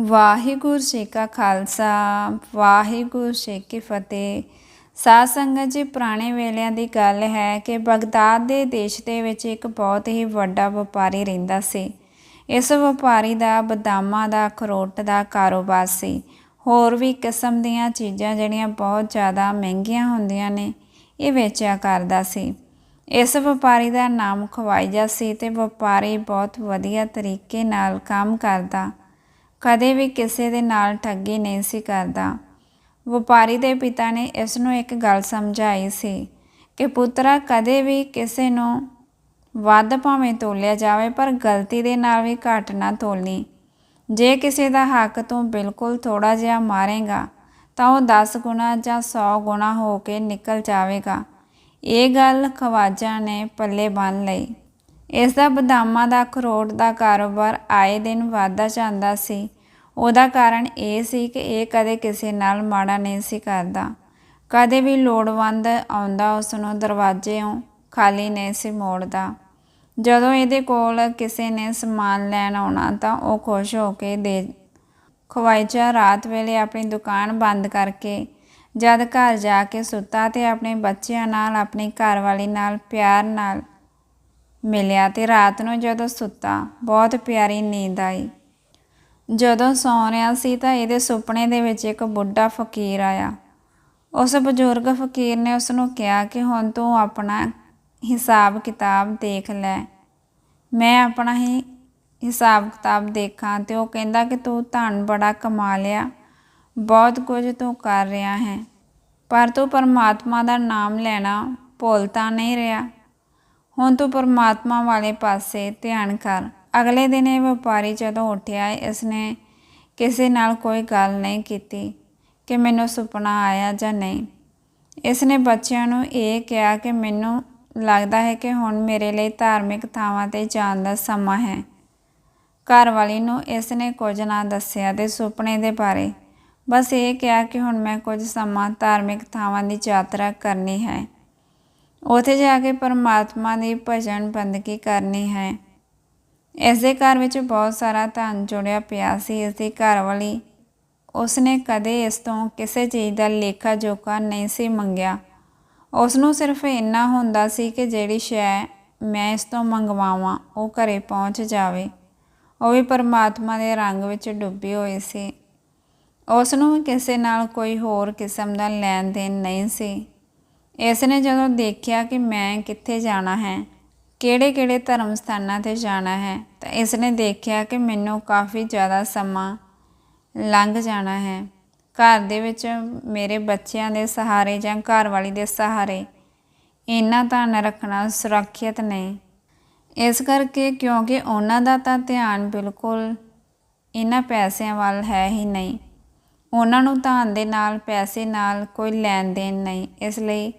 ਵਾਹਿਗੁਰੂ ਜੀ ਕਾ ਖਾਲਸਾ, ਵਾਹਿਗੁਰੂ ਜੀ ਕੀ ਫਤਿਹ। ਸਾਧ ਸੰਗਤ ਜੀ, ਪੁਰਾਣੇ ਵੇਲਿਆਂ ਦੀ ਗੱਲ ਹੈ ਕਿ ਬਗਦਾਦ ਦੇ ਦੇਸ਼ ਦੇ ਵਿੱਚ ਇੱਕ ਬਹੁਤ ਹੀ ਵੱਡਾ ਵਪਾਰੀ ਰਹਿੰਦਾ ਸੀ। ਇਸ ਵਪਾਰੀ ਦਾ ਬਦਾਮਾਂ ਦਾ, ਅਖਰੋਟ ਦਾ ਕਾਰੋਬਾਰ ਸੀ। ਹੋਰ ਵੀ ਕਿਸਮ ਦੀਆਂ ਚੀਜ਼ਾਂ ਜਿਹੜੀਆਂ ਬਹੁਤ ਜ਼ਿਆਦਾ ਮਹਿੰਗੀਆਂ ਹੁੰਦੀਆਂ ਨੇ, ਇਹ ਵੇਚਿਆ ਕਰਦਾ ਸੀ। ਇਸ ਵਪਾਰੀ ਦਾ ਨਾਮ ਖਵਾਈਜਾ ਸੀ ਤੇ ਵਪਾਰੀ ਬਹੁਤ ਵਧੀਆ ਤਰੀਕੇ ਨਾਲ ਕੰਮ ਕਰਦਾ ਕਦੇ ਵੀ ਕਿਸੇ ਦੇ ਨਾਲ ਠੱਗੀ ਨਹੀਂ ਸੀ ਕਰਦਾ। ਵਪਾਰੀ ਦੇ ਪਿਤਾ ਨੇ ਇਸ ਨੂੰ ਇੱਕ ਗੱਲ ਸਮਝਾਈ ਸੀ ਕਿ ਪੁੱਤਰਾ ਕਦੇ ਵੀ ਕਿਸੇ ਨੂੰ ਵੱਧ ਭਾਵੇਂ ਤੋਲਿਆ ਜਾਵੇ, ਪਰ ਗਲਤੀ ਦੇ ਨਾਲ ਵੀ ਘੱਟ ਨਾ ਤੋਲਣੀ। ਜੇ ਕਿਸੇ ਦਾ ਹੱਕ ਤੂੰ ਬਿਲਕੁਲ ਥੋੜਾ ਜਿਹਾ ਮਾਰੇਗਾ, ਤਾਂ ਉਹ 10 ਗੁਣਾ ਜਾਂ 100 ਗੁਣਾ ਹੋ ਕੇ ਨਿਕਲ ਜਾਵੇਗਾ। ਇਹ ਗੱਲ ਖਵਾਜਾ ਨੇ ਪੱਲੇ ਬੰਨ ਲਈ। ਇਸ ਦਾ ਬਦਾਮਾਂ ਦਾ ਅਖਰੋਟ ਦਾ ਕਾਰੋਬਾਰ ਆਏ ਦਿਨ ਵਧਦਾ ਜਾਂਦਾ ਸੀ। ਉਹਦਾ ਕਾਰਨ ਇਹ ਸੀ ਕਿ ਇਹ ਕਦੇ ਕਿਸੇ ਨਾਲ ਮਾੜਾ ਨਹੀਂ ਸੀ ਕਰਦਾ। ਕਦੇ ਵੀ ਲੋੜਵੰਦ ਆਉਂਦਾ ਉਸ ਨੂੰ ਦਰਵਾਜ਼ਿਓਂ ਖਾਲੀ ਨਹੀਂ ਸੀ ਮੋੜਦਾ। ਜਦੋਂ ਇਹਦੇ ਕੋਲ ਕਿਸੇ ਨੇ ਸਮਾਨ ਲੈਣ ਆਉਣਾ ਤਾਂ ਉਹ ਖੁਸ਼ ਹੋ ਕੇ ਦੇ ਖਵਾਈਚਾ ਰਾਤ ਵੇਲੇ ਆਪਣੀ ਦੁਕਾਨ ਬੰਦ ਕਰਕੇ ਜਦ ਘਰ ਜਾ ਕੇ ਸੁੱਤਾ ਤੇ ਆਪਣੇ ਬੱਚਿਆਂ ਨਾਲ, ਆਪਣੀ ਘਰਵਾਲੀ ਨਾਲ, ਪਿਆਰ ਨਾਲ ਮਿਲਿਆ ਤੇ ਰਾਤ ਨੂੰ ਜਦੋਂ ਸੁੱਤਾ, ਬਹੁਤ ਪਿਆਰੀ ਨੀਂਦ ਆਈ। ਜਦੋਂ ਸੌਂ ਰਿਹਾ ਸੀ ਤਾਂ ਇਹਦੇ ਸੁਪਨੇ ਦੇ ਵਿੱਚ ਇੱਕ ਬੁੱਢਾ ਫਕੀਰ ਆਇਆ। ਉਸ ਬਜ਼ੁਰਗ ਫਕੀਰ ਨੇ ਉਸ ਨੂੰ ਕਿਹਾ ਕਿ ਹੁਣ ਤੂੰ ਆਪਣਾ ਹਿਸਾਬ ਕਿਤਾਬ ਦੇਖ ਲੈ। ਮੈਂ ਆਪਣਾ ਹੀ ਹਿਸਾਬ ਕਿਤਾਬ ਦੇਖਾਂ ਤੇ ਉਹ ਕਹਿੰਦਾ ਕਿ ਤੂੰ ਧਨ ਬੜਾ ਕਮਾ ਲਿਆ, ਬਹੁਤ ਕੁਝ ਤੂੰ ਕਰ ਰਿਹਾ ਹੈ, ਪਰ ਤੂੰ ਪਰਮਾਤਮਾ ਦਾ ਨਾਮ ਲੈਣਾ ਭੁੱਲ ਤਾਂ ਨਹੀਂ ਰਿਹਾ। ਹੁਣ ਤੂੰ ਪਰਮਾਤਮਾ ਵਾਲੇ ਪਾਸੇ ਧਿਆਨ ਕਰ। ਅਗਲੇ ਦਿਨ ਇਹ ਵਪਾਰੀ ਜਦੋਂ ਉੱਠਿਆ, ਇਸਨੇ ਕਿਸੇ ਨਾਲ ਕੋਈ ਗੱਲ ਨਹੀਂ ਕੀਤੀ ਕਿ ਮੈਨੂੰ ਸੁਪਨਾ ਆਇਆ ਜਾਂ ਨਹੀਂ। ਇਸਨੇ ਬੱਚਿਆਂ ਨੂੰ ਇਹ ਕਿਹਾ ਕਿ ਮੈਨੂੰ ਲੱਗਦਾ ਹੈ ਕਿ ਹੁਣ ਮੇਰੇ ਲਈ ਧਾਰਮਿਕ ਥਾਵਾਂ ਤੇ ਜਾਣ ਦਾ ਸਮਾਂ ਹੈ। ਘਰ ਵਾਲੀ ਨੂੰ ਇਸ ਨੇ ਕੁਝ ਨਾ ਦੱਸਿਆ ਤੇ ਸੁਪਨੇ ਦੇ ਬਾਰੇ ਬਸ ਇਹ ਕਿਹਾ ਕਿ ਹੁਣ ਮੈਂ ਕੁਝ ਸਮਾਂ ਧਾਰਮਿਕ ਥਾਵਾਂ ਦੀ ਯਾਤਰਾ ਕਰਨੀ ਹੈ। ਉਥੇ ਜਾ ਕੇ ਪਰਮਾਤਮਾ ਦੀ ਭਜਨ ਬੰਦਗੀ ਕਰਨੀ ਹੈ। ਇਸ ਦੇ ਘਰ ਵਿੱਚ ਬਹੁਤ ਸਾਰਾ ਧਨ ਜੁੜਿਆ ਪਿਆ ਸੀ। ਇਸ ਦੀ ਘਰ ਵਾਲੀ ਉਸਨੇ ਕਦੇ ਇਸ ਤੋਂ ਕਿਸੇ ਚੀਜ਼ ਦਾ ਲੇਖਾ ਜੋਖਾ ਨਹੀਂ ਸੀ ਮੰਗਿਆ। ਉਸ ਨੂੰ ਸਿਰਫ ਇੰਨਾ ਹੁੰਦਾ ਸੀ ਕਿ ਜਿਹੜੀ ਸ਼ੈ ਮੈਂ ਇਸ ਤੋਂ ਮੰਗਵਾਵਾਂ, ਉਹ ਘਰੇ ਪਹੁੰਚ ਜਾਵੇ। ਉਹ ਵੀ ਪਰਮਾਤਮਾ ਦੇ ਰੰਗ ਵਿੱਚ ਡੁੱਬੀ ਹੋਈ ਸੀ। ਉਸ ਨੂੰ ਕਿਸੇ ਨਾਲ ਕੋਈ ਹੋਰ ਕਿਸਮ ਦਾ ਲੈਣ ਦੇਣ ਨਹੀਂ ਸੀ। ਇਸ ਨੇ ਜਦੋਂ ਦੇਖਿਆ ਕਿ ਮੈਂ ਕਿੱਥੇ ਜਾਣਾ ਹੈ ਕਿਹੜੇ-ਕਿਹੜੇ ਧਰਮ ਸਥਾਨਾਂ ਤੇ ਜਾਣਾ ਹੈ, ਤਾਂ ਇਸ ਨੇ ਦੇਖਿਆ ਕਿ ਮੈਨੂੰ ਕਾਫੀ ਜ਼ਿਆਦਾ ਸਮਾਂ ਲੰਘ ਜਾਣਾ ਹੈ। ਘਰ ਦੇ ਵਿੱਚ ਮੇਰੇ ਬੱਚਿਆਂ ਦੇ ਸਹਾਰੇ ਜਾਂ ਘਰ ਵਾਲੀ ਦੇ ਸਹਾਰੇ ਇੰਨਾ ਧਨ ਰੱਖਣਾ ਸੁਰੱਖਿਅਤ ਨਹੀਂ। ਇਸ ਕਰਕੇ ਕਿਉਂਕਿ ਉਹਨਾਂ ਦਾ ਤਾਂ ਧਿਆਨ ਬਿਲਕੁਲ ਇਹਨਾਂ ਪੈਸਿਆਂ ਵੱਲ ਹੈ ਹੀ ਨਹੀਂ। ਉਹਨਾਂ ਨੂੰ ਧਨ ਦੇ ਨਾਲ, ਪੈਸੇ ਨਾਲ ਕੋਈ ਲੈਣ ਦੇਣ ਨਹੀਂ। ਇਸ ਲਈ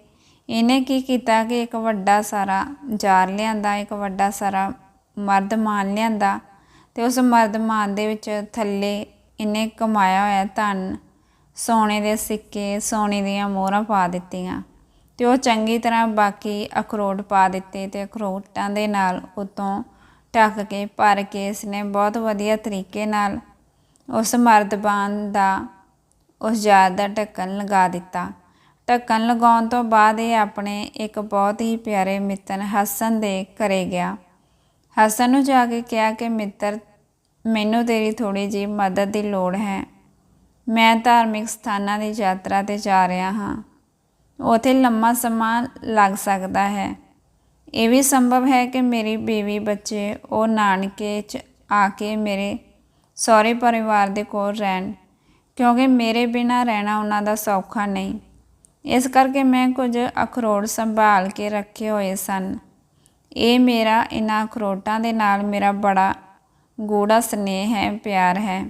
ਇਹਨੇ ਕੀ ਕੀਤਾ ਕਿ ਇੱਕ ਵੱਡਾ ਸਾਰਾ ਜਾਰ ਲਿਆਂਦਾ, ਇੱਕ ਵੱਡਾ ਸਾਰਾ ਮਰਦਮਾਨ ਲਿਆਂਦਾ ਤੇ ਉਸ ਮਰਦਮਾਨ ਦੇ ਵਿੱਚ ਥੱਲੇ ਇਹਨੇ ਕਮਾਇਆ ਹੋਇਆ ਧਨ, ਸੋਨੇ ਦੇ ਸਿੱਕੇ, ਸੋਨੇ ਦੀਆਂ ਮੋਹਰਾਂ ਪਾ ਦਿੱਤੀਆਂ ਤੇ ਉਹ ਚੰਗੀ ਤਰ੍ਹਾਂ ਬਾਕੀ ਅਖਰੋਟ ਪਾ ਦਿੱਤੇ ਤੇ ਅਖਰੋਟਾਂ ਦੇ ਨਾਲ ਉਤੋਂ ਢੱਕ ਕੇ, ਭਰ ਕੇ ਇਸਨੇ ਬਹੁਤ ਵਧੀਆ ਤਰੀਕੇ ਨਾਲ ਉਸ ਮਰਦਬਾਨ ਦਾ, ਉਸ ਜਾਰ ਦਾ ਢੱਕਣ ਲਗਾ ਦਿੱਤਾ। ਢੱਕਣ ਲਗਾਉਣ ਤੋਂ ਬਾਅਦ ਇਹ ਆਪਣੇ ਇੱਕ ਬਹੁਤ ਹੀ ਪਿਆਰੇ ਮਿੱਤਰ ਹਸਨ ਦੇ ਘਰੇ ਗਿਆ। ਹਸਨ ਨੂੰ ਜਾ ਕੇ ਕਿਹਾ ਕਿ, ਮਿੱਤਰ, ਮੈਨੂੰ ਤੇਰੀ ਥੋੜੀ ਜੀ ਮਦਦ ਦੀ ਲੋੜ ਹੈ। ਮੈਂ ਧਾਰਮਿਕ ਸਥਾਨਾਂ ਦੀ ਯਾਤਰਾ ਤੇ ਜਾ ਰਿਹਾ ਹਾਂ। ਉਥੇ ਲੰਮਾ ਸਮਾਂ ਲੱਗ ਸਕਦਾ ਹੈ। ਇਹ ਵੀ ਸੰਭਵ ਹੈ ਕਿ ਮੇਰੀ ਬੀਵੀ ਬੱਚੇ, ਉਹ ਨਾਨਕੇ ਚ ਆ ਕੇ ਮੇਰੇ ਸਹੁਰੇ ਪਰਿਵਾਰ ਦੇ ਕੋਲ ਰਹਿਣ, ਕਿਉਂਕਿ ਮੇਰੇ ਬਿਨਾ ਰਹਿਣਾ ਉਹਨਾਂ ਦਾ ਸੌਖਾ ਨਹੀਂ। ਇਸ ਕਰਕੇ ਮੈਂ ਕੁਝ ਅਖਰੋਟ ਸੰਭਾਲ ਕੇ ਰੱਖੇ ਹੋਏ ਸਨ। ਇਹ ਮੇਰਾ ਇਹਨਾਂ ਅਖਰੋਟਾਂ ਦੇ ਨਾਲ ਮੇਰਾ ਬੜਾ ਗੂੜਾ ਸਨੇਹ ਹੈ, ਪਿਆਰ ਹੈ।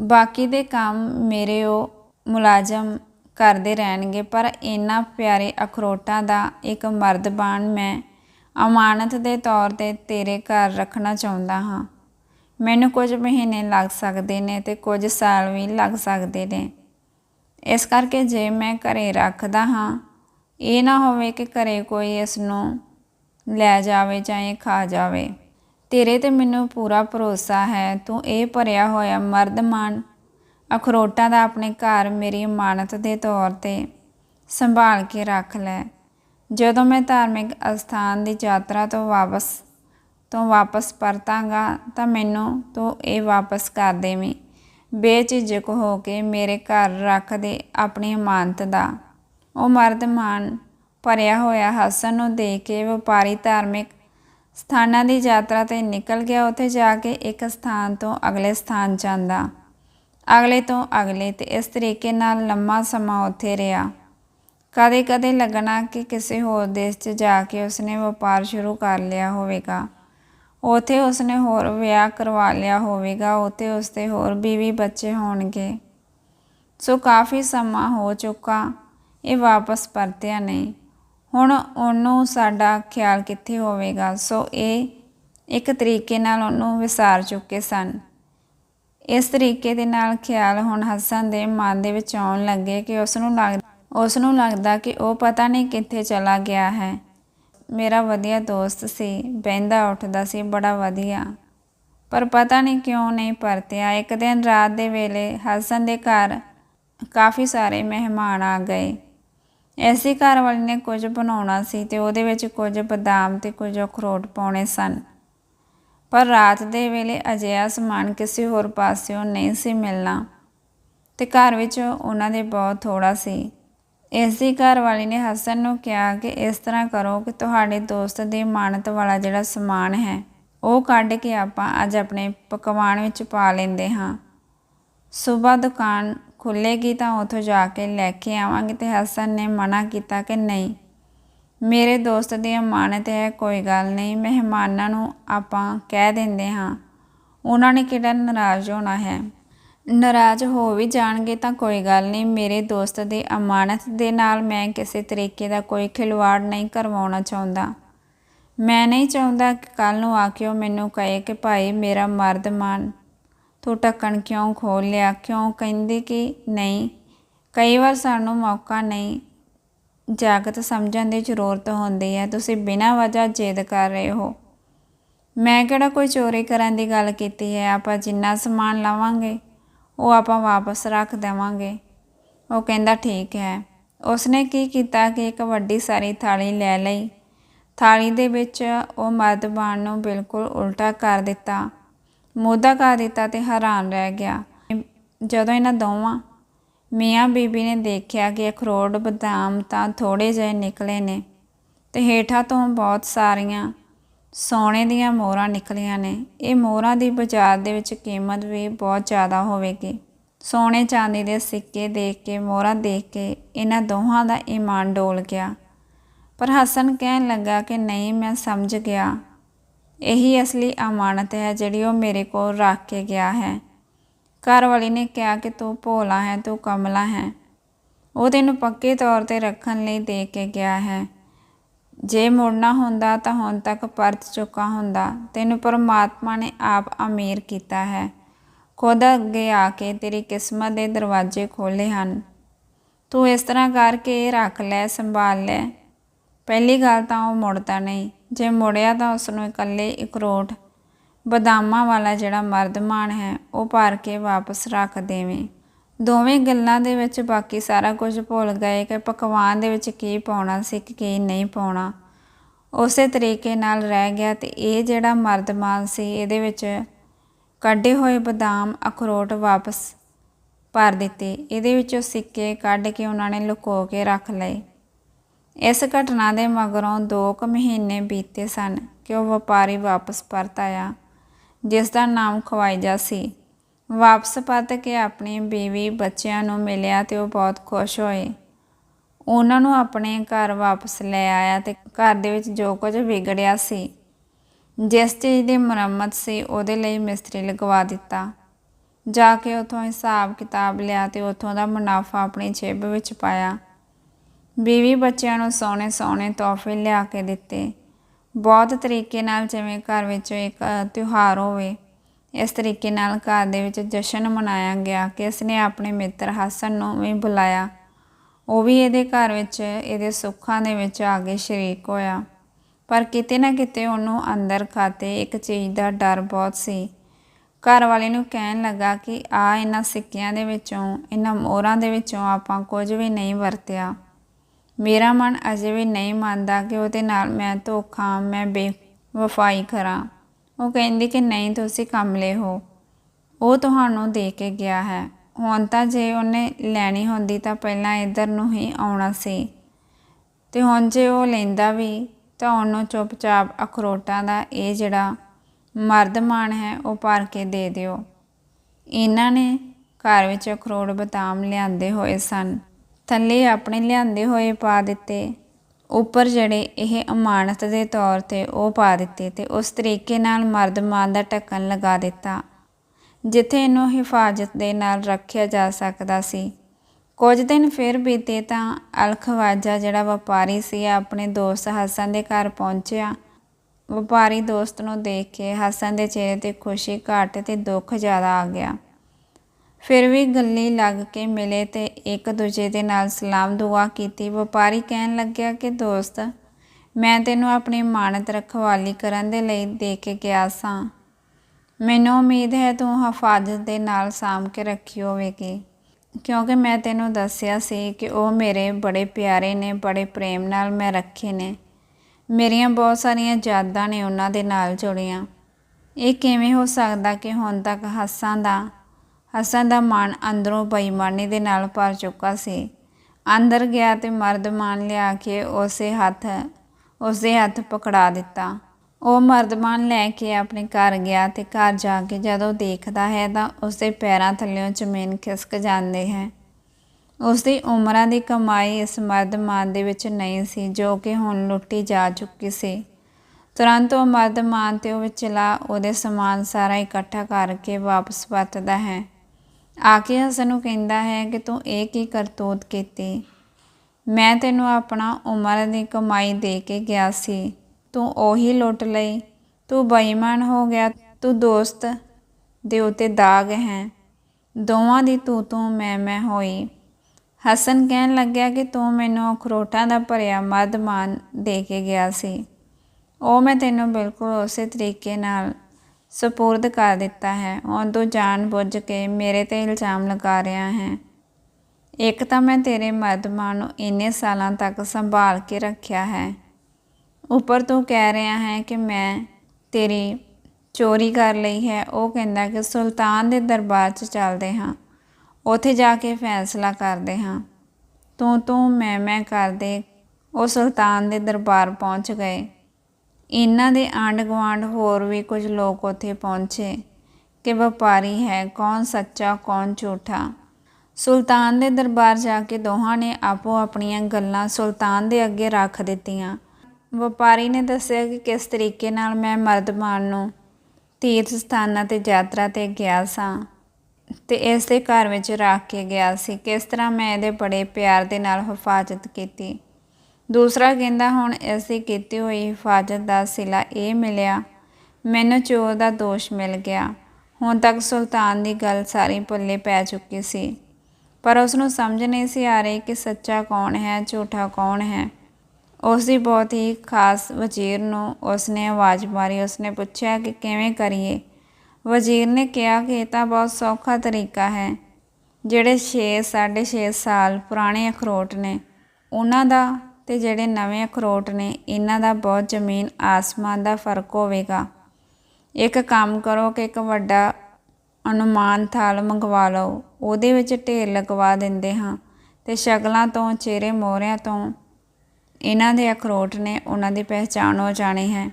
ਬਾਕੀ ਦੇ ਕੰਮ ਮੇਰੇ ਉਹ ਮੁਲਾਜ਼ਮ ਕਰਦੇ ਰਹਿਣਗੇ, ਪਰ ਇਹਨਾਂ ਪਿਆਰੇ ਅਖਰੋਟਾਂ ਦਾ ਇੱਕ ਮਰਦਬਾਨ ਮੈਂ ਅਮਾਨਤ ਦੇ ਤੌਰ ਤੇ ਤੇਰੇ ਘਰ ਰੱਖਣਾ ਚਾਹੁੰਦਾ ਹਾਂ। ਮੈਨੂੰ ਕੁਝ ਮਹੀਨੇ ਲੱਗ ਸਕਦੇ ਨੇ ਤੇ ਕੁਝ ਸਾਲ ਵੀ ਲੱਗ ਸਕਦੇ ਨੇ। ਇਸ ਕਰਕੇ ਜੇ ਮੈਂ ਘਰੇ ਰੱਖਦਾ ਹਾਂ, ਇਹ ਨਾ ਹੋਵੇ ਕਿ ਘਰੇ ਕੋਈ ਇਸ ਨੂੰ ਲੈ ਜਾਵੇ ਜਾਂ ਇਹ ਖਾ ਜਾਵੇ। ਤੇਰੇ ਤੇ ਮੈਨੂੰ ਪੂਰਾ ਭਰੋਸਾ ਹੈ, ਤੂੰ ਇਹ ਭਰਿਆ ਹੋਇਆ ਮਰਦਮਾਨ ਅਖਰੋਟਾਂ ਦਾ ਆਪਣੇ ਘਰ ਮੇਰੀ ਇਮਾਨਤ ਦੇ ਤੌਰ ਤੇ ਸੰਭਾਲ ਕੇ ਰੱਖ ਲੈ। ਜਦੋਂ ਮੈਂ ਧਾਰਮਿਕ ਅਸਥਾਨ ਦੀ ਯਾਤਰਾ ਤੋਂ ਵਾਪਸ ਤੋਂ ਵਾਪਸ ਪਰਤਾਂਗਾ, ਤਾਂ ਮੈਨੂੰ ਤੂੰ ਇਹ ਵਾਪਸ ਕਰ ਦੇਵੀਂ। ਬੇਝਿਜਕ ਹੋ ਕੇ ਮੇਰੇ ਘਰ ਰੱਖ ਦੇ ਆਪਣੀ ਇਮਾਨਤ ਦਾ। ਉਹ ਮਰਦ ਮਾਨ ਭਰਿਆ ਹੋਇਆ ਹਸਨ ਨੂੰ ਦੇ ਕੇ ਵਪਾਰੀ ਧਾਰਮਿਕ ਸਥਾਨਾਂ ਦੀ ਯਾਤਰਾ ਤੇ ਨਿਕਲ ਗਿਆ। ਉੱਥੇ ਜਾ ਕੇ ਇੱਕ ਸਥਾਨ ਤੋਂ ਅਗਲੇ ਸਥਾਨ ਜਾਂਦਾ। ਅਗਲੇ ਤੋਂ ਅਗਲੇ ਤੇ ਇਸ ਤਰੀਕੇ ਨਾਲ ਲੰਮਾ ਸਮਾਂ ਉੱਥੇ ਰਿਹਾ। ਕਦੇ ਕਦੇ ਲੱਗਣਾ ਕਿ ਕਿਸੇ ਹੋਰ ਦੇਸ਼ 'ਚ ਜਾ ਕੇ ਉਸਨੇ ਵਪਾਰ ਸ਼ੁਰੂ ਕਰ ਲਿਆ ਹੋਵੇਗਾ। ਉਥੇ ਉਸਨੇ ਹੋਰ ਵਿਆਹ ਕਰਵਾ ਲਿਆ ਹੋਵੇਗਾ, ਉਥੇ ਉਸਦੇ ਹੋਰ ਬੀਵੀ ਬੱਚੇ ਹੋਣਗੇ। ਸੋ ਕਾਫੀ ਸਮਾਂ ਹੋ ਚੁੱਕਾ, ਇਹ ਵਾਪਸ ਪਰਤਿਆ ਨਹੀਂ। ਹੁਣ ਉਹਨੂੰ ਸਾਡਾ ਖਿਆਲ ਕਿੱਥੇ ਹੋਵੇਗਾ? ਸੋ ਇਹ ਇੱਕ ਤਰੀਕੇ ਨਾਲ ਉਹਨੂੰ ਵਿਸਾਰ ਚੁੱਕੇ ਸਨ। ਇਸ ਤਰੀਕੇ ਦੇ ਨਾਲ ਖਿਆਲ ਹੁਣ ਹਸਨ ਦੇ ਮਨ ਦੇ ਵਿੱਚ ਆਉਣ ਲੱਗੇ ਕਿ ਉਸ ਨੂੰ ਲੱਗ ਉਸ ਨੂੰ ਲੱਗਦਾ ਕਿ ਉਹ ਪਤਾ ਨਹੀਂ ਕਿੱਥੇ ਚਲਾ ਗਿਆ ਹੈ। ਮੇਰਾ ਵਧੀਆ ਦੋਸਤ ਸੀ, ਬਹਿੰਦਾ ਉੱਠਦਾ ਸੀ, ਬੜਾ ਵਧੀਆ। ਪਰ ਪਤਾ ਨਹੀਂ ਕਿਉਂ ਨਹੀਂ ਪਰਤਿਆ। ਇੱਕ ਦਿਨ ਰਾਤ ਦੇ ਵੇਲੇ ਹਸਨ ਦੇ ਘਰ ਕਾਫੀ ਸਾਰੇ ਮਹਿਮਾਨ ਆ ਗਏ। ਐਸੀ ਘਰ ਵਾਲੀ ਨੇ ਕੁਝ ਬਣਾਉਣਾ ਸੀ ਤੇ ਉਹਦੇ ਵਿੱਚ ਕੁਝ ਬਦਾਮ ਤੇ ਕੁਝ ਅਖਰੋਟ ਪਾਉਣੇ ਸਨ। ਪਰ ਰਾਤ ਦੇ ਵੇਲੇ ਅਜਿਹਾ ਸਮਾਨ ਕਿਸੇ ਹੋਰ ਪਾਸਿਓਂ ਨਹੀਂ ਸੀ ਮਿਲਣਾ ਤੇ ਘਰ ਵਿੱਚ ਉਹਨਾਂ ਦੇ ਬਹੁਤ ਥੋੜਾ ਸੀ। ਇਸ ਦੀ ਘਰ ਨੇ ਹਸਨ ਨੂੰ ਕਿਹਾ ਕਿ ਇਸ ਤਰ੍ਹਾਂ ਕਰੋ ਕਿ ਤੁਹਾਡੇ ਦੋਸਤ ਦੀ ਮਾਨਤ ਵਾਲਾ ਜਿਹੜਾ ਸਮਾਨ ਹੈ, ਉਹ ਕੱਢ ਕੇ ਆਪਾਂ ਅੱਜ ਆਪਣੇ ਪਕਵਾਨ ਵਿੱਚ ਪਾ ਲੈਂਦੇ ਹਾਂ। ਸਵੇਰ ਦੁਕਾਨ ਖੁੱਲੇਗੀ ਤਾਂ ਉੱਥੋਂ ਜਾ ਕੇ ਲੈ ਕੇ ਆਵਾਂਗੇ ਤੇ ਹਸਨ ਨੇ ਮਨਾ ਕੀਤਾ ਕਿ ਨਹੀਂ, ਮੇਰੇ ਦੋਸਤ ਦੀ ਅਮਾਨਤ ਹੈ, ਕੋਈ ਗੱਲ ਨਹੀਂ, ਮਹਿਮਾਨਾਂ ਨੂੰ ਆਪਾਂ ਕਹਿ ਦਿੰਦੇ ਹਾਂ। ਉਹਨਾਂ ਨੇ ਕਿਹੜਾ ਨਾਰਾਜ਼ ਹੋਣਾ ਹੈ? ਨਾਰਾਜ਼ ਹੋ ਵੀ ਜਾਣਗੇ ਤਾਂ ਕੋਈ ਗੱਲ ਨਹੀਂ। ਮੇਰੇ ਦੋਸਤ ਦੀ ਅਮਾਨਤ ਦੇ ਨਾਲ ਮੈਂ ਕਿਸੇ ਤਰੀਕੇ ਦਾ ਕੋਈ ਖਿਲਵਾੜ ਨਹੀਂ ਕਰਵਾਉਣਾ ਚਾਹੁੰਦਾ। ਮੈਂ ਨਹੀਂ ਚਾਹੁੰਦਾ ਕਿ ਕੱਲ ਨੂੰ ਆ ਕੇ ਉਹ ਮੈਨੂੰ ਕਹੇ ਕਿ ਭਾਈ ਮੇਰਾ ਮਰਦ ਮਾਨ, ਤੂੰ ਢੱਕਣ ਕਿਉਂ ਖੋਲ ਲਿਆ? ਕਿਉਂ ਕਹਿੰਦੇ ਕਿ ਨਹੀਂ? ਕਈ ਵਾਰ ਸਾਨੂੰ ਮੌਕਾ ਨਹੀਂ, ਜਾਗਤ ਸਮਝਣ ਦੀ ਜ਼ਰੂਰਤ ਹੁੰਦੀ ਹੈ। ਤੁਸੀਂ ਬਿਨਾਂ ਵਜ੍ਹਾ ਜਿੱਦ ਕਰ ਰਹੇ ਹੋ। ਮੈਂ ਕਿਹੜਾ ਕੋਈ ਚੋਰੀ ਕਰਨ ਦੀ ਗੱਲ ਕੀਤੀ ਹੈ? ਆਪਾਂ ਜਿੰਨਾ ਸਮਾਨ ਲਵਾਂਗੇ ਉਹ ਆਪਾਂ ਵਾਪਸ ਰੱਖ ਦੇਵਾਂਗੇ। ਉਹ ਕਹਿੰਦਾ ਠੀਕ ਹੈ। ਉਸਨੇ ਕੀ ਕੀਤਾ ਕਿ ਇੱਕ ਵੱਡੀ ਸਾਰੀ ਥਾਲੀ ਲੈ ਲਈ। ਥਾਲੀ ਦੇ ਵਿੱਚ ਉਹ ਮਰਦਬਾਨ ਨੂੰ ਬਿਲਕੁਲ ਉਲਟਾ ਕਰ ਦਿੱਤਾ। ਮੋਦਾ ਕਰ ਦਿੱਤਾ ਤੇ ਹੈਰਾਨ ਰਹਿ ਗਿਆ। ਜਦੋਂ ਇਹਨਾਂ ਦੋਵਾਂ, ਮੀਆਂ ਬੀਬੀ ਨੇ ਦੇਖਿਆ ਕਿ ਅਖਰੋਟ ਬਦਾਮ ਤਾਂ ਥੋੜੇ ਜਿਹੇ ਨਿਕਲੇ ਨੇ ਤੇ ਹੇਠਾਂ ਤੋਂ ਬਹੁਤ ਸਾਰੀਆਂ ਸੋਨੇ ਦੀਆਂ ਮੋਹਰਾਂ ਨਿਕਲੀਆਂ ਨੇ। ਇਹ ਮੋਹਰਾਂ ਦੀ ਬਾਜ਼ਾਰ ਦੇ ਵਿੱਚ ਕੀਮਤ ਵੀ ਬਹੁਤ ਜ਼ਿਆਦਾ ਹੋਵੇਗੀ। ਸੋਨੇ ਚਾਂਦੀ ਦੇ ਸਿੱਕੇ ਦੇਖ ਕੇ, ਮੋਹਰਾਂ ਦੇਖ ਕੇ ਇਹਨਾਂ ਦੋਹਾਂ ਦਾ ਈਮਾਨ ਡੋਲ ਗਿਆ। ਪਰ ਹਸਨ ਕਹਿਣ ਲੱਗਾ ਕਿ ਨਹੀਂ, ਮੈਂ ਸਮਝ ਗਿਆ। ਇਹੀ ਅਸਲੀ ਅਮਾਨਤ ਹੈ ਜਿਹੜੀ ਉਹ ਮੇਰੇ ਕੋਲ ਰੱਖ ਕੇ ਗਿਆ ਹੈ। ਘਰ ਵਾਲੀ ਨੇ ਕਿਹਾ ਕਿ ਤੂੰ ਭੋਲਾ ਹੈ, ਤੂੰ ਕਮਲਾ ਹੈ। ਉਹ ਤੈਨੂੰ ਪੱਕੇ ਤੌਰ ਤੇ ਰੱਖਣ ਲਈ ਦੇ ਕੇ ਗਿਆ ਹੈ। ਜੇ ਮੁੜਨਾ ਹੁੰਦਾ ਤਾਂ ਹੁਣ ਤੱਕ ਪਰਤ ਚੁੱਕਾ ਹੁੰਦਾ। ਤੈਨੂੰ ਪਰਮਾਤਮਾ ਨੇ ਆਪ ਅਮੀਰ ਕੀਤਾ ਹੈ। ਖੁਦ ਅੱਗੇ ਆ ਕੇ ਤੇਰੀ ਕਿਸਮਤ ਦੇ ਦਰਵਾਜ਼ੇ ਖੋਲੇ ਹਨ। ਤੂੰ ਇਸ ਤਰ੍ਹਾਂ ਕਰਕੇ ਇਹ ਰੱਖ ਲੈ, ਸੰਭਾਲ ਲੈ। ਪਹਿਲੀ ਗੱਲ ਤਾਂ ਉਹ ਮੁੜਦਾ ਨਹੀਂ। ਜੇ ਮੁੜਿਆ ਤਾਂ ਉਸ ਨੂੰ ਇਕੱਲੇ ਇਕਰੋਟ ਬਦਾਮਾਂ ਵਾਲਾ ਜਿਹੜਾ ਮਰਦਮਾਨ ਹੈ, ਉਹ ਭਰ ਕੇ ਵਾਪਸ ਰੱਖ ਦੇਵੇਂ। ਦੋਵੇਂ ਗੱਲਾਂ ਦੇ ਵਿੱਚ ਬਾਕੀ ਸਾਰਾ ਕੁਝ ਭੁੱਲ ਗਏ ਕਿ ਪਕਵਾਨ ਦੇ ਵਿੱਚ ਕੀ ਪਾਉਣਾ ਸੀ, ਕਿ ਕੀ ਨਹੀਂ ਪਾਉਣਾ। ਉਸੇ ਤਰੀਕੇ ਨਾਲ ਰਹਿ ਗਿਆ ਤੇ ਇਹ ਜਿਹੜਾ ਮਰਦਮਾਨ ਸੀ, ਇਹਦੇ ਵਿੱਚ ਕੱਢੇ ਹੋਏ ਬਦਾਮ, ਅਖਰੋਟ ਵਾਪਸ ਭਰ ਦਿੱਤੇ। ਇਹਦੇ ਵਿੱਚੋਂ ਸਿੱਕੇ ਕੱਢ ਕੇ ਉਹਨਾਂ ਨੇ ਲੁਕੋ ਕੇ ਰੱਖ ਲਏ। ਇਸ ਘਟਨਾ ਦੇ ਮਗਰੋਂ 2 ਕੁ ਮਹੀਨੇ ਬੀਤੇ ਸਨ ਕਿ ਉਹ ਵਪਾਰੀ ਵਾਪਸ ਪਰਤ ਆਇਆ, ਜਿਸ ਦਾ ਨਾਮ ਖਵਾਈਜਾ ਸੀ। ਵਾਪਸ ਪਰਤ ਕੇ ਆਪਣੀ ਬੀਵੀ ਬੱਚਿਆਂ ਨੂੰ ਮਿਲਿਆ ਤੇ ਉਹ ਬਹੁਤ ਖੁਸ਼ ਹੋਏ। ਉਹਨਾਂ ਨੂੰ ਆਪਣੇ ਘਰ ਵਾਪਸ ਲੈ ਆਇਆ ਤੇ ਘਰ ਦੇ ਵਿੱਚ ਜੋ ਕੁਝ ਵਿਗੜਿਆ ਸੀ, ਜਿਸ ਚੀਜ਼ ਦੀ ਮੁਰੰਮਤ ਸੀ, ਉਹਦੇ ਲਈ ਮਿਸਤਰੀ ਲਗਵਾ ਦਿੱਤਾ। ਜਾ ਕੇ ਉਥੋਂ ਹਿਸਾਬ ਕਿਤਾਬ ਲਿਆ ਤੇ ਉਥੋਂ ਦਾ ਮੁਨਾਫਾ ਆਪਣੀ ਜੇਬ ਵਿੱਚ ਪਾਇਆ। ਬੀਵੀ ਬੱਚਿਆਂ ਨੂੰ ਸੋਹਣੇ ਸੋਹਣੇ ਤੋਹਫੇ ਲਿਆ ਕੇ ਦਿੱਤੇ। ਬਹੁਤ ਤਰੀਕੇ ਨਾਲ ਜਿਵੇਂ ਘਰ ਵਿੱਚ ਇੱਕ ਤਿਉਹਾਰ ਹੋਵੇ ਇਸ ਤਰੀਕੇ ਨਾਲ ਘਰ ਦੇ ਵਿੱਚ ਜਸ਼ਨ ਮਨਾਇਆ ਗਿਆ ਕਿ ਇਸਨੇ ਆਪਣੇ ਮਿੱਤਰ ਹਸਨ ਨੂੰ ਵੀ ਬੁਲਾਇਆ। ਉਹ ਵੀ ਇਹਦੇ ਘਰ ਵਿੱਚ, ਇਹਦੇ ਸੁੱਖਾਂ ਦੇ ਵਿੱਚ ਆ ਕੇ ਸ਼ਰੀਕ ਹੋਇਆ। ਪਰ ਕਿਤੇ ਨਾ ਕਿਤੇ ਉਹਨੂੰ ਅੰਦਰ ਖਾਤੇ ਇੱਕ ਚੀਜ਼ ਦਾ ਡਰ ਬਹੁਤ ਸੀ। ਘਰ ਵਾਲੇ ਨੂੰ ਕਹਿਣ ਲੱਗਾ ਕਿ ਆ ਇਹਨਾਂ ਸਿੱਕਿਆਂ ਦੇ ਵਿੱਚੋਂ, ਇਹਨਾਂ ਮੋਹਰਾਂ ਦੇ ਵਿੱਚੋਂ ਆਪਾਂ ਕੁਝ ਵੀ ਨਹੀਂ ਵਰਤਿਆ। ਮੇਰਾ ਮਨ ਅਜੇ ਵੀ ਨਹੀਂ ਮੰਨਦਾ ਕਿ ਉਹਦੇ ਨਾਲ ਮੈਂ ਧੋਖਾ, ਮੈਂ ਬੇਵਫਾਈ ਕਰਾਂ। ਉਹ ਕਹਿੰਦੀ ਕਿ ਨਹੀਂ, ਤੁਸੀਂ ਕਮਲੇ ਹੋ। ਉਹ ਤੁਹਾਨੂੰ ਦੇ ਕੇ ਗਿਆ ਹੈ। ਹੁਣ ਤਾਂ ਜੇ ਉਹਨੇ ਲੈਣੀ ਹੁੰਦੀ ਤਾਂ ਪਹਿਲਾਂ ਇੱਧਰ ਨੂੰ ਹੀ ਆਉਣਾ ਸੀ। ਤੇ ਹੁਣ ਜੇ ਉਹ ਲੈਂਦਾ ਵੀ, ਤਾਂ ਉਹਨੂੰ ਚੁੱਪਚਾਪ ਅਖਰੋਟਾਂ ਦਾ ਇਹ ਜਿਹੜਾ ਮਰਦਮਾਨ ਹੈ, ਉਹ ਭਰ ਕੇ ਦੇ ਦਿਓ। ਇਹਨਾਂ ਨੇ ਘਰ ਵਿੱਚ ਅਖਰੋਟ ਬਦਾਮ ਲਿਆਂਦੇ ਹੋਏ ਸਨ। ਥੱਲੇ ਆਪਣੇ ਲਿਆਂਦੇ ਹੋਏ ਪਾ ਦਿੱਤੇ। ਉੱਪਰ ਜਿਹੜੇ ਇਹ ਅਮਾਨਤ ਦੇ ਤੌਰ ਤੇ ਉਹ ਪਾ ਦਿੱਤੇ ਤੇ ਉਸ ਤਰੀਕੇ ਨਾਲ ਮਰਦ ਮਰਦਮਾਨ ਦਾ ਢੱਕਣ ਲਗਾ ਦਿੱਤਾ, ਜਿੱਥੇ ਇਹਨੂੰ ਹਿਫਾਜ਼ਤ ਦੇ ਨਾਲ ਰੱਖਿਆ ਜਾ ਸਕਦਾ ਸੀ। ਕੁਝ ਦਿਨ ਫਿਰ ਬੀਤੇ ਤਾਂ ਅਲਖਵਾਜਾ ਜਿਹੜਾ ਵਪਾਰੀ ਸੀ ਆਪਣੇ ਦੋਸਤ ਹਸਨ ਦੇ ਘਰ ਪਹੁੰਚਿਆ। ਵਪਾਰੀ ਦੋਸਤ ਨੂੰ ਦੇਖ ਕੇ ਹਸਨ ਦੇ ਚਿਹਰੇ ਤੇ ਖੁਸ਼ੀ ਘੱਟ ਤੇ ਦੁੱਖ ਜ਼ਿਆਦਾ ਆ ਗਿਆ। ਫਿਰ ਵੀ ਗੱਲੀ ਲੱਗ ਕੇ ਮਿਲੇ ਤੇ ਇੱਕ ਦੂਜੇ ਦੇ ਨਾਲ ਸਲਾਮ ਦੁਆ ਕੀਤੀ। ਵਪਾਰੀ ਕਹਿਣ ਲੱਗਿਆ ਕਿ, ਦੋਸਤ, ਮੈਂ ਤੈਨੂੰ ਆਪਣੀ ਮਾਨਤ ਰਖਵਾਲੀ ਕਰਨ ਦੇ ਲਈ ਦੇ ਕੇ ਗਿਆ ਸਾਂ। ਮੈਨੂੰ ਉਮੀਦ ਹੈ ਤੂੰ ਹਫਾਜ਼ਤ ਦੇ ਨਾਲ ਸਾਂਭ ਕੇ ਰੱਖੀ ਹੋਵੇਗੀ। ਕਿਉਂਕਿ ਮੈਂ ਤੈਨੂੰ ਦੱਸਿਆ ਸੀ ਕਿ ਉਹ ਮੇਰੇ ਬੜੇ ਪਿਆਰੇ ਨੇ, ਬੜੇ ਪ੍ਰੇਮ ਨਾਲ ਮੈਂ ਰੱਖੇ ਨੇ। ਮੇਰੀਆਂ ਬਹੁਤ ਸਾਰੀਆਂ ਯਾਦਾਂ ਨੇ ਉਹਨਾਂ ਦੇ ਨਾਲ ਜੁੜੀਆਂ। ਇਹ ਕਿਵੇਂ ਹੋ ਸਕਦਾ ਕਿ ਹੁਣ ਤੱਕ ਹੱਸਾਂ ਦਾ ਹਸਨ ਦਾ ਮਨ ਅੰਦਰੋਂ ਬੇਈਮਾਨੀ ਦੇ ਨਾਲ ਭਰ ਚੁੱਕਾ ਸੀ। ਅੰਦਰ ਗਿਆ ਤੇ ਮਰਦਮਾਨ ਲਿਆ ਕੇ ਉਸੇ ਹੱਥ ਉਸਦੇ ਹੱਥ ਪਕੜਾ ਦਿੱਤਾ। ਉਹ ਮਰਦਮਾਨ ਲੈ ਕੇ ਆਪਣੇ ਘਰ ਗਿਆ ਤੇ ਘਰ ਜਾ ਕੇ ਜਦੋਂ ਦੇਖਦਾ ਹੈ ਤਾਂ ਉਸਦੇ ਪੈਰਾਂ ਥੱਲੇੋਂ ਜ਼ਮੀਨ ਖਿਸਕ ਜਾਂਦੀ ਹੈ। ਉਸਦੀ ਉਮਰਾਂ ਦੀ ਕਮਾਈ ਇਸ ਮਰਦਮਾਨ ਦੇ ਵਿੱਚ ਨਹੀਂ ਸੀ, ਜੋ ਕਿ ਹੁਣ ਲੁੱਟੀ ਜਾ ਚੁੱਕੀ ਸੀ। ਤੁਰੰਤ ਉਹ ਮਰਦਮਾਨ ਤੇ ਉਹ ਵਿਚਲਾ ਉਹਦੇ ਸਮਾਨ ਸਾਰਾ ਇਕੱਠਾ ਕਰਕੇ ਵਾਪਸ ਵਰਤਦਾ ਹੈ। ਆ ਕੇ ਹਸਨ ਨੂੰ ਕਹਿੰਦਾ ਹੈ ਕਿ ਤੂੰ ਇਹ ਕੀ ਕਰਤੂਤ ਕੀਤੀ? ਮੈਂ ਤੈਨੂੰ ਆਪਣਾ ਉਮਰ ਦੀ ਕਮਾਈ ਦੇ ਕੇ ਗਿਆ ਸੀ। ਤੂੰ ਉਹੀ ਲੁੱਟ ਲਈ। ਤੂੰ ਬੇਈਮਾਨ ਹੋ ਗਿਆ। ਤੂੰ ਦੋਸਤ ਦੇ ਉਤੇ ਦਾਗ ਹੈ। ਦੋਵਾਂ ਦੀ ਤੂੰ ਤੂੰ ਮੈਂ ਮੈਂ ਹੋਈ। ਹਸਨ ਕਹਿਣ ਲੱਗਿਆ ਕਿ ਤੂੰ ਮੈਨੂੰ ਅਖਰੋਟਾਂ ਦਾ ਭਰਿਆ ਮਦਮਾਨ ਦੇ ਕੇ ਗਿਆ ਸੀ। ਉਹ ਮੈਂ ਤੈਨੂੰ ਬਿਲਕੁਲ ਉਸੇ ਤਰੀਕੇ ਨਾਲ ਸਪੁਰਦ ਕਰ ਦਿੱਤਾ ਹੈ। ਹੁਣ ਤੂੰ ਜਾਣ ਬੁੱਝ ਕੇ ਮੇਰੇ ਤੇ ਇਲਜ਼ਾਮ ਲਗਾ ਰਿਹਾ ਹੈ। ਇੱਕ ਤਾਂ ਮੈਂ ਤੇਰੇ ਮਰਦਮਾਨ ਨੂੰ ਇੰਨੇ ਸਾਲਾਂ ਤੱਕ ਸੰਭਾਲ ਕੇ ਰੱਖਿਆ ਹੈ। ਉੱਪਰ ਤੂੰ ਕਹਿ ਰਿਹਾ ਹੈ ਕਿ ਮੈਂ ਤੇਰੀ ਚੋਰੀ ਕਰ ਲਈ ਹੈ। ਉਹ ਕਹਿੰਦਾ ਕਿ ਸੁਲਤਾਨ ਦੇ ਦਰਬਾਰ 'ਚ ਚੱਲਦੇ ਹਾਂ। ਉੱਥੇ ਜਾ ਕੇ ਫੈਸਲਾ ਕਰਦੇ ਹਾਂ। ਤੂੰ ਤੂੰ ਮੈਂ ਮੈਂ ਕਰਦੇ ਉਹ ਸੁਲਤਾਨ ਦੇ ਦਰਬਾਰ ਪਹੁੰਚ ਗਏ। ਇਹਨਾਂ ਦੇ ਆਂਢ ਗੁਆਂਢ ਹੋਰ ਵੀ ਕੁਝ ਲੋਕ ਉੱਥੇ ਪਹੁੰਚੇ ਕਿ ਵਪਾਰੀ ਹੈ, ਕੌਣ ਸੱਚਾ, ਕੌਣ ਝੂਠਾ। ਸੁਲਤਾਨ ਦੇ ਦਰਬਾਰ ਜਾ ਕੇ ਦੋਹਾਂ ਨੇ ਆਪੋ ਆਪਣੀਆਂ ਗੱਲਾਂ ਸੁਲਤਾਨ ਦੇ ਅੱਗੇ ਰੱਖ ਦਿੱਤੀਆਂ। ਵਪਾਰੀ ਨੇ ਦੱਸਿਆ ਕਿ ਕਿਸ ਤਰੀਕੇ ਨਾਲ ਮੈਂ ਮਰਦਮਾਨ ਨੂੰ ਤੀਰਥ ਸਥਾਨਾਂ ਤੇ ਯਾਤਰਾ ਤੇ ਗਿਆ ਸਾਂ ਤੇ ਇਸ ਦੇ ਘਰ ਵਿੱਚ ਰੱਖ ਕੇ ਗਿਆ ਸੀ। ਕਿਸ ਤਰ੍ਹਾਂ ਮੈਂ ਇਹਦੇ ਬੜੇ ਪਿਆਰ ਦੇ ਨਾਲ ਹਿਫਾਜ਼ਤ ਕੀਤੀ। ਦੂਸਰਾ ਕਹਿੰਦਾ, ਹੁਣ ਅਸੀਂ ਕੀਤੀ ਹੋਈ ਹਿਫਾਜ਼ਤ ਦਾ ਸਿਲਾ ਇਹ ਮਿਲਿਆ। ਮੈਨੂੰ ਚੋਰ ਦਾ ਦੋਸ਼ ਮਿਲ ਗਿਆ। ਹੁਣ ਤੱਕ ਸੁਲਤਾਨ ਦੀ ਗੱਲ ਸਾਰੀ ਪੱਲੇ ਪੈ ਚੁੱਕੀ ਸੀ। ਪਰ ਉਸ ਨੂੰ ਸਮਝ ਨਹੀਂ ਸੀ ਆ ਰਹੀ ਕਿ ਸੱਚਾ ਕੌਣ ਹੈ, ਝੂਠਾ ਕੌਣ ਹੈ। ਉਸ ਦੀ ਬਹੁਤ ਹੀ ਖਾਸ ਵਜ਼ੀਰ ਨੂੰ ਉਸ ਨੇ ਆਵਾਜ਼ ਮਾਰੀ। ਉਸਨੇ ਪੁੱਛਿਆ ਕਿ ਕਿਵੇਂ ਕਰੀਏ? ਵਜ਼ੀਰ ਨੇ ਕਿਹਾ ਕਿ ਇਹ ਤਾਂ ਬਹੁਤ ਸੌਖਾ ਤਰੀਕਾ ਹੈ। ਜਿਹੜੇ 6 6.5 ਸਾਲ ਪੁਰਾਣੇ ਅਖਰੋਟ ਨੇ, ਉਹਨਾਂ ਦਾ ਤੇ ਜਿਹੜੇ ਨਵੇਂ ਅਖਰੋਟ ਨੇ, ਇਹਨਾਂ ਦਾ ਬਹੁਤ ਜ਼ਮੀਨ ਆਸਮਾਨ ਦਾ ਫ਼ਰਕ ਹੋਵੇਗਾ। ਇੱਕ ਕੰਮ ਕਰੋ ਕਿ ਇੱਕ ਵੱਡਾ ਅਨੁਮਾਨ ਥਾਲ ਮੰਗਵਾ ਲਓ। ਉਹਦੇ ਵਿੱਚ ਢੇਰ ਲਗਵਾ ਦਿੰਦੇ ਹਾਂ ਤੇ ਸ਼ਕਲਾਂ ਤੋਂ, ਚਿਹਰੇ ਮੋਹਰਿਆਂ ਤੋਂ ਇਹਨਾਂ ਦੇ ਅਖਰੋਟ ਨੇ ਉਹਨਾਂ ਦੀ ਪਹਿਚਾਣ ਹੋ ਜਾਣੀ ਹੈ।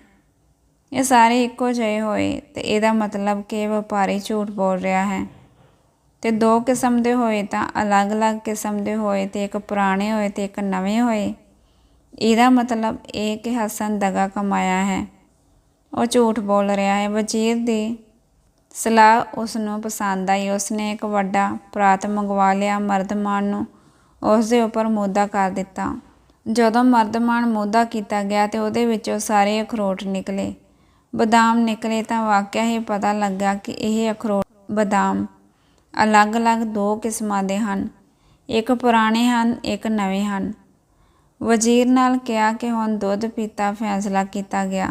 ਇਹ ਸਾਰੇ ਇੱਕੋ ਜਿਹੇ ਹੋਏ ਤੇ ਇਹਦਾ ਮਤਲਬ ਕਿ ਵਪਾਰੀ ਝੂਠ ਬੋਲ ਰਿਹਾ ਹੈ। ਤੇ ਦੋ ਕਿਸਮ ਦੇ ਹੋਏ ਤਾਂ ਅਲੱਗ-ਅਲੱਗ ਕਿਸਮ ਦੇ ਹੋਏ ਤੇ ਇੱਕ ਪੁਰਾਣੇ ਹੋਏ ਤੇ ਇੱਕ ਨਵੇਂ ਹੋਏ। ਇਹਦਾ ਮਤਲਬ ਇਹ ਕਿ ਹਸਨ ਦਗਾ ਕਮਾਇਆ ਹੈ। ਉਹ ਝੂਠ ਬੋਲ ਰਿਹਾ ਹੈ। ਵਜ਼ੀਰ ਦੀ ਸਲਾਹ ਉਸ ਨੂੰ ਪਸੰਦ ਆਈ। ਉਸਨੇ ਇੱਕ ਵੱਡਾ ਪ੍ਰਾਤ ਮੰਗਵਾ ਲਿਆ। ਮਰਦਮਾਨ ਨੂੰ ਉਸ ਦੇ ਉੱਪਰ ਮੋਦਾ ਕਰ ਦਿੱਤਾ। ਜਦੋਂ ਮਰਦਮਾਨ ਮੋਦਾ ਕੀਤਾ ਗਿਆ ਤੇ ਉਹਦੇ ਵਿੱਚੋਂ ਸਾਰੇ ਅਖਰੋਟ ਨਿਕਲੇ। ਬਦਾਮ ਨਿਕਲੇ ਤਾਂ ਵਾਕਿਆ ਹੀ ਪਤਾ ਲੱਗਾ ਕਿ ਇਹ ਅਖਰੋਟ ਬਦਾਮ ਅਲੱਗ-ਅਲੱਗ ਦੋ ਕਿਸਮਾਂ ਦੇ ਹਨ। ਇੱਕ ਪੁਰਾਣੇ ਹਨ, ਇੱਕ ਨਵੇਂ ਹਨ। ਵਜ਼ੀਰ ਨਾਲ ਕਿਹਾ ਕਿ ਹੁਣ ਦੁੱਧ ਪੀਤਾ ਫੈਸਲਾ ਕੀਤਾ ਗਿਆ।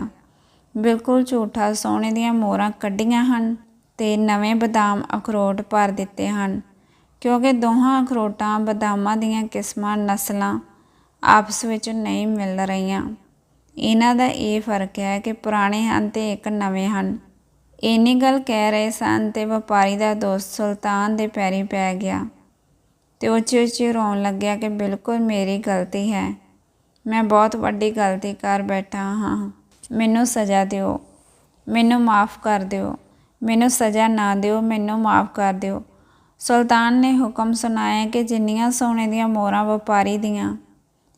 ਬਿਲਕੁਲ ਝੂਠਾ ਸੋਨੇ ਦੀਆਂ ਮੋਹਰਾਂ ਕੱਢੀਆਂ ਹਨ ਤੇ ਨਵੇਂ ਬਦਾਮ ਅਖਰੋਟ ਭਰ ਦਿੱਤੇ ਹਨ, ਕਿਉਂਕਿ ਦੋਹਾਂ ਅਖਰੋਟਾਂ ਬਦਾਮਾਂ ਦੀਆਂ ਕਿਸਮਾਂ ਨਸਲਾਂ ਆਪਸ ਵਿੱਚ ਨਹੀਂ ਮਿਲ ਰਹੀਆਂ। ਇਹਨਾਂ ਦਾ ਇਹ ਫ਼ਰਕ ਹੈ ਕਿ ਪੁਰਾਣੇ ਹਨ ਤੇ ਇੱਕ ਨਵੇਂ ਹਨ। ਇੰਨੀ ਗੱਲ ਕਹਿ ਰਹੇ ਸਨ ਤੇ ਵਪਾਰੀ ਦਾ ਦੋਸਤ ਸੁਲਤਾਨ ਦੇ ਪੈਰੀ ਪੈ ਗਿਆ। ਤੇ ਉੱਚੀ ਉੱਚੀ ਰੋਣ ਲੱਗਿਆ ਕਿ ਬਿਲਕੁਲ ਮੇਰੀ ਗਲਤੀ ਹੈ। ਮੈਂ ਬਹੁਤ ਵੱਡੀ ਗਲਤੀ ਕਰ ਬੈਠਾ ਹਾਂ। ਮੈਨੂੰ ਸਜ਼ਾ ਦਿਓ। ਮੈਨੂੰ ਮਾਫ ਕਰ ਦਿਓ। ਮੈਨੂੰ ਸਜ਼ਾ ਨਾ ਦਿਓ, ਮੈਨੂੰ ਮਾਫ ਕਰ ਦਿਓ। ਸੁਲਤਾਨ ਨੇ ਹੁਕਮ ਸੁਣਾਇਆ ਕਿ ਜਿੰਨੀਆਂ ਸੋਨੇ ਦੀਆਂ ਮੋਹਰਾਂ ਵਪਾਰੀ ਦੀਆਂ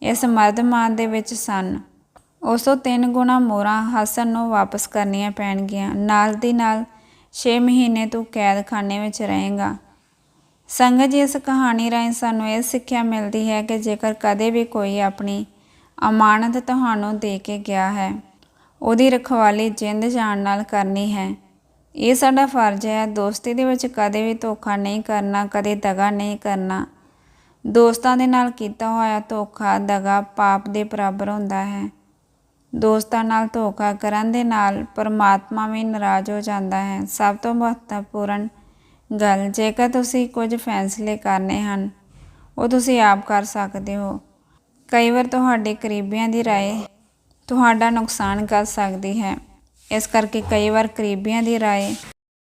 ਇਸ ਮਰਦਮਾਨ ਦੇ ਵਿੱਚ ਸਨ, ਉਸ ਤੋਂ ਤਿੰਨ ਗੁਣਾ ਮੋਹਰਾਂ ਹਸਨ ਨੂੰ ਵਾਪਸ ਕਰਨੀਆਂ ਪੈਣਗੀਆਂ। ਨਾਲ ਦੀ ਨਾਲ 6 ਮਹੀਨੇ ਤੂੰ ਕੈਦਖਾਨੇ ਵਿੱਚ ਰਹੇਗਾ। ਸੰਗਤ ਜੀ ਇਸ ਕਹਾਣੀ ਰਾਹੀਂ ਸਾਨੂੰ ਇਹ ਸਿੱਖਿਆ ਮਿਲਦੀ ਹੈ ਕਿ ਜੇਕਰ ਕਦੇ ਵੀ ਕੋਈ ਆਪਣੀ ਅਮਾਨਤ ਤੁਹਾਨੂੰ ਦੇ ਕੇ ਗਿਆ ਹੈ, ਉਹਦੀ ਰਖਵਾਲੀ ਜਿੰਦ ਜਾਨ ਨਾਲ ਕਰਨੀ ਹੈ। ਇਹ ਸਾਡਾ ਫਰਜ਼ ਹੈ, ਦੋਸਤੀ ਦੇ ਵਿੱਚ ਕਦੇ ਵੀ ਧੋਖਾ ਨਹੀਂ ਕਰਨਾ, ਕਦੇ ਦਗਾ ਨਹੀਂ ਕਰਨਾ। ਦੋਸਤਾਂ ਦੇ ਨਾਲ ਕੀਤਾ ਹੋਇਆ ਧੋਖਾ, ਦਗਾ ਪਾਪ ਦੇ ਬਰਾਬਰ ਹੁੰਦਾ ਹੈ। ਦੋਸਤਾਂ ਨਾਲ ਧੋਖਾ ਕਰਨ ਦੇ ਨਾਲ ਪਰਮਾਤਮਾ ਵੀ ਨਾਰਾਜ਼ ਹੋ ਜਾਂਦਾ ਹੈ। ਸਭ ਤੋਂ ਮਹੱਤਵਪੂਰਨ ਗੱਲ ਜੇਕਰ ਤੁਸੀਂ ਕੁਝ ਫੈਸਲੇ ਕਰਨੇ ਹਨ ਉਹ ਤੁਸੀਂ ਆਪ ਕਰ ਸਕਦੇ ਹੋ ਕਈ ਵਾਰ ਤੁਹਾਡੇ ਕਰੀਬੀਆਂ ਦੀ رائے ਤੁਹਾਡਾ ਨੁਕਸਾਨ ਕਰ ਸਕਦੀ ਹੈ ਇਸ ਕਰਕੇ ਕਈ ਵਾਰ ਕਰੀਬੀਆਂ ਦੀ رائے